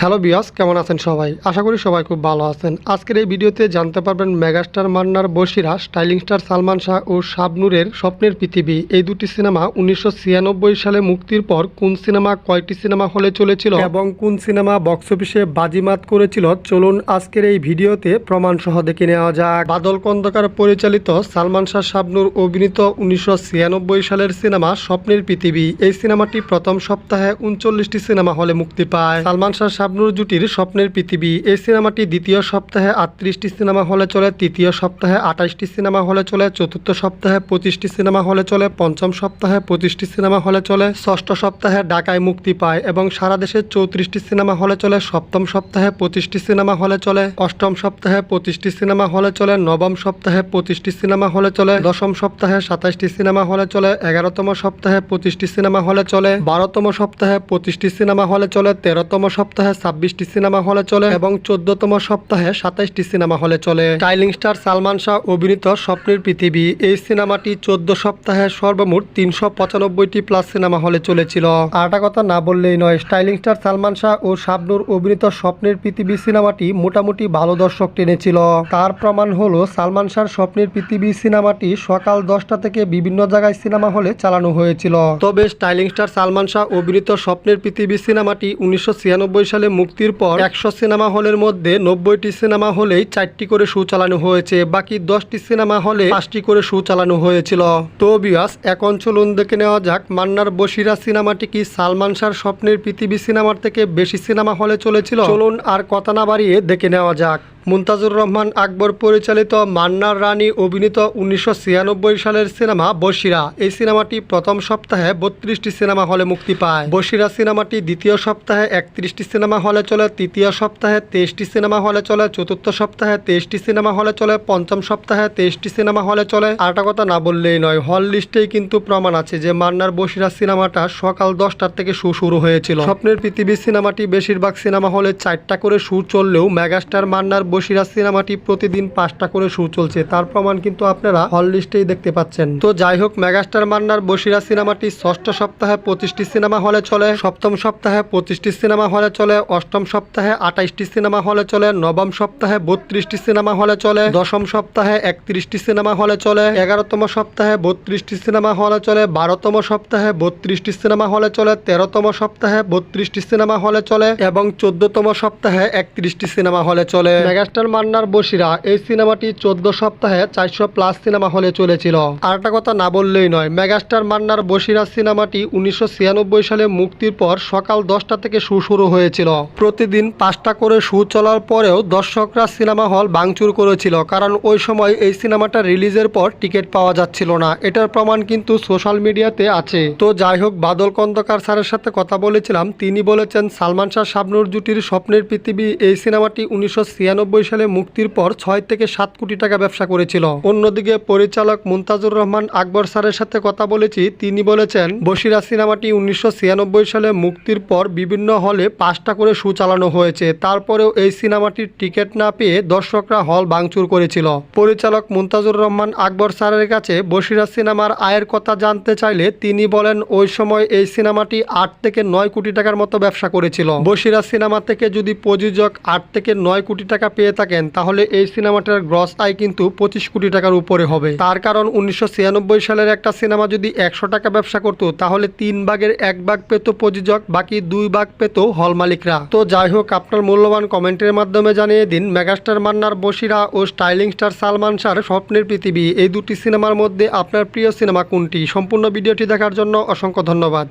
Hello বিয়াস কেমন আছেন সবাই? আশা করি সবাই খুব ভালো আছেন। আজকের এই ভিডিওতে জানতে পারবেন মেগাস্টার মান্নার বসিরা স্টাইলিং স্টার সালমান শাহ ও শাবনুরের স্বপ্নের পৃথিবী। এই দুটি সিনেমা উনিশশো ছিয়ানব্বই সালে মুক্তির পর কোন সিনেমা কয়টি সিনেমা হলে চলেছিল? এবং কোন সিনেমা বক্স অফিসে বাজিমাত করেছিল? চলুন আজকের এই ভিডিওতে প্রমাণ সহ দেখে নেওয়া যাক। বাদল কন্দকার পরিচালিত সালমান শাহ শাবনুর অভিনীত উনিশশো ছিয়ানব্বই সালের সিনেমা স্বপ্নের পৃথিবী। এই সিনেমাটি প্রথম সপ্তাহে উনচল্লিশটি সিনেমা হলে মুক্তি পায়। সালমান শাহ শাবনুর জুটির স্বপ্নের পৃথিবী এই সিনেমাটি দ্বিতীয় সপ্তাহে আটত্রিশটি সিনেমা হলে চলে তৃতীয় সপ্তাহে আঠাশটি সিনেমা হলে চলে চতুর্থ সপ্তাহে পঁচিশটি সিনেমা হলে চলে পঞ্চম সপ্তাহে পঁচিশটি সিনেমা হলে চলে ষষ্ঠ সপ্তাহে ঢাকায় মুক্তি পায় এবং সারা দেশে চৌত্রিশটি সিনেমা হলে চলে সপ্তম সপ্তাহে পঁচিশটি সিনেমা হলে চলে অষ্টম সপ্তাহে পঁচিশটি সিনেমা হলে চলে নবম সপ্তাহে পঁচিশটি সিনেমা হলে চলে দশম সপ্তাহে সাতাশটি সিনেমা হলে চলে এগারোতম সপ্তাহে পঁচিশটি সিনেমা হলে চলে বারোতম সপ্তাহে পঁচিশটি সিনেমা হলে চলে তেরোতম সপ্তাহে ছাব্বিশটি সিনেমা হলে চলে এবং চোদ্দতম সপ্তাহে সাতাইশটি সিনেমা হলে চলে। টাইলিং স্টার সালমান শাহ অভিনীত স্বপ্নের পৃথিবী। এই সিনেমাটি চোদ্দ সপ্তাহে সর্বমোট তিনশো পঁচানব্বইটি প্লাস সিনেমা হলে চলেছিল। আরেকটা কথা না বললেই নয়, স্টাইলিং স্টার সালমান শাহ ও শাবনুর অভিনীত স্বপ্নের পৃথিবী সিনেমাটি মোটামুটি ভালো দর্শক টেনেছিল। তার প্রমাণ হলো সালমান শাহর স্বপ্নের পৃথিবী সিনেমাটি সকাল দশটা থেকে বিভিন্ন জায়গায় সিনেমা হলে চালানো হয়েছিল। তবে স্টাইলিং স্টার সালমান শাহ অভিনীত স্বপ্নের পৃথিবী সিনেমাটি উনিশশো ছিয়ানব্বই সালে মুক্তির পর একশো সিনেমা হলের মধ্যে নব্বইটি সিনেমা হলেই চারটি করে শো চালানো হয়েছে, বাকি দশটি সিনেমা হলে পাঁচটি করে শো চালানো হয়েছিল। তো বিয়াস এখন চলুন দেখে নেওয়া যাক, মান্নার বসিরা সিনেমাটি কি সালমান শাহর স্বপ্নের পৃথিবী সিনেমার থেকে বেশি সিনেমা হলে চলেছিল? চলুন আর কথা না বাড়িয়ে দেখে নেওয়া যাক। মুনতাজুর রহমান আকবর পরিচালিত মান্নার রানী অভিনীত উনিশশো সালের সিনেমা বসিরা এই সিনেমাটি প্রথম সপ্তাহে বত্রিশটি সিনেমা হলে মুক্তি পায়। বসিরা সিনেমাটি দ্বিতীয় সপ্তাহে একত্রিশটি সিনেমা হলে চলে, তৃতীয় সপ্তাহে তেইশটি সিনেমা হলে চলে, চতুর্থ সপ্তাহে তেইশটি সিনেমা হলে চলে, পঞ্চম সপ্তাহে তেইশটি সিনেমা হলে চলে। আরেকটা কথা না বললেই নয়, হল লিস্টেই কিন্তু প্রমাণ আছে যে মান্নার বসিরা সিনেমাটা সকাল দশটার থেকে শু শুরু হয়েছিল। স্বপ্নের পৃথিবী সিনেমাটি বেশিরভাগ সিনেমা হলে চারটা করে সুর চললেও মেগাস্টার মান্নার বসিরা সিনেমাটি প্রতিদিন পাঁচটা করে শু চলছে। তার প্রমাণ কিন্তু আপনারা হল লিস্টেই দেখতে পাচ্ছেন। তো যাই হোক, মেগাস্টার মান্নার বসিরা সিনেমাটি ষষ্ঠ সপ্তাহে পঁচিশটি সিনেমা হলে চলে, সপ্তম সপ্তাহে পঁচিশটি সিনেমা হলে চলে, অষ্টম সপ্তাহে আঠাইশটি সিনেমা হলে চলে, নবম সপ্তাহে বত্রিশটি সিনেমা হলে চলে, দশম সপ্তাহে একত্রিশটি সিনেমা হলে চলে, এগারোতম সপ্তাহে বত্রিশটি সিনেমা হলে চলে, বারোতম সপ্তাহে বত্রিশটি সিনেমা হলে চলে, তেরোতম সপ্তাহে বত্রিশটি সিনেমা হলে চলে এবং চোদ্দতম সপ্তাহে একত্রিশটি সিনেমা হলে চলে। মেগাস্টার মান্নার বসিরা এই সিনেমাটি চোদ্দ সপ্তাহে চারশো প্লাস সিনেমা হলে চলেছিল। আর একটা কথা না বললেই নয়, মেগাস্টার মান্নার বসিরা সিনেমাটি উনিশশো ছিয়ানব্বই সালে মুক্তির পর সকাল দশটা থেকে শু শুরু হয়েছিল। প্রতিদিন পাঁচটা করে শু চলার পরেও দর্শকরা সিনেমা হল ভাঙচুর করেছিল, কারণ ওই সময় এই সিনেমাটা রিলিজের পর টিকিট পাওয়া যাচ্ছিল না। এটার প্রমাণ কিন্তু সোশ্যাল মিডিয়াতে আছে। তো যাই হোক, বাদল কন্দকার স্যারের সাথে কথা বলেছিলাম। তিনি বলেছেন, সালমান শাহ শাবনুর জুটির স্বপ্নের পৃথিবী এই সিনেমাটি উনিশশো ছিয়ানব্বই সালে মুক্তির পর ছয় থেকে সাত কোটি টাকা ব্যবসা করেছিল। অন্যদিকে পরিচালক মুনতাজুর রহমান আকবর স্যারের সাথে কথা বলেছি, তিনি বলেছেন বসিরা সিনেমাটি উনিশশো ছিয়ানব্বই সালে মুক্তির পর বিভিন্ন হলে পাঁচটা করে শু চালানো হয়েছে। তারপরেও এই সিনেমাটির টিকিট না পেয়ে দর্শকরা হল ভাঙচুর করেছিল। পরিচালক মুনতাজুর রহমান আকবর স্যারের কাছে বসিরা সিনেমার আয়ের কথা জানতে চাইলে তিনি বলেন, ওই সময় এই সিনেমাটি আট থেকে নয় কোটি টাকার মতো ব্যবসা করেছিল। বসিরা সিনেমা থেকে যদি প্রযোজক আট থেকে নয় কোটি টাকা পেয়ে থাকেন, তাহলে এই সিনেমাটার গ্রস আয় কিন্তু পঁচিশ কোটি টাকার উপরে হবে। তার কারণ উনিশশো ছিয়ানব্বই সালের একটা সিনেমা যদি একশো টাকা ব্যবসা করতো, তাহলে তিন ভাগের এক ভাগ পেত প্রযোজক, বাকি দুই ভাগ পেত হল মালিকরা। তো যাই হোক, আপনার মূল্যবান কমেন্টের মাধ্যমে জানিয়ে দিন, মেগাস্টার মান্নার বসিরা ও স্টাইলিং স্টার সালমান শাহর স্বপ্নের পৃথিবী। এই দুটি সিনেমার মধ্যে আপনার প্রিয় সিনেমা কোনটি? সম্পূর্ণ ভিডিওটি দেখার জন্য অসংখ্য ধন্যবাদ।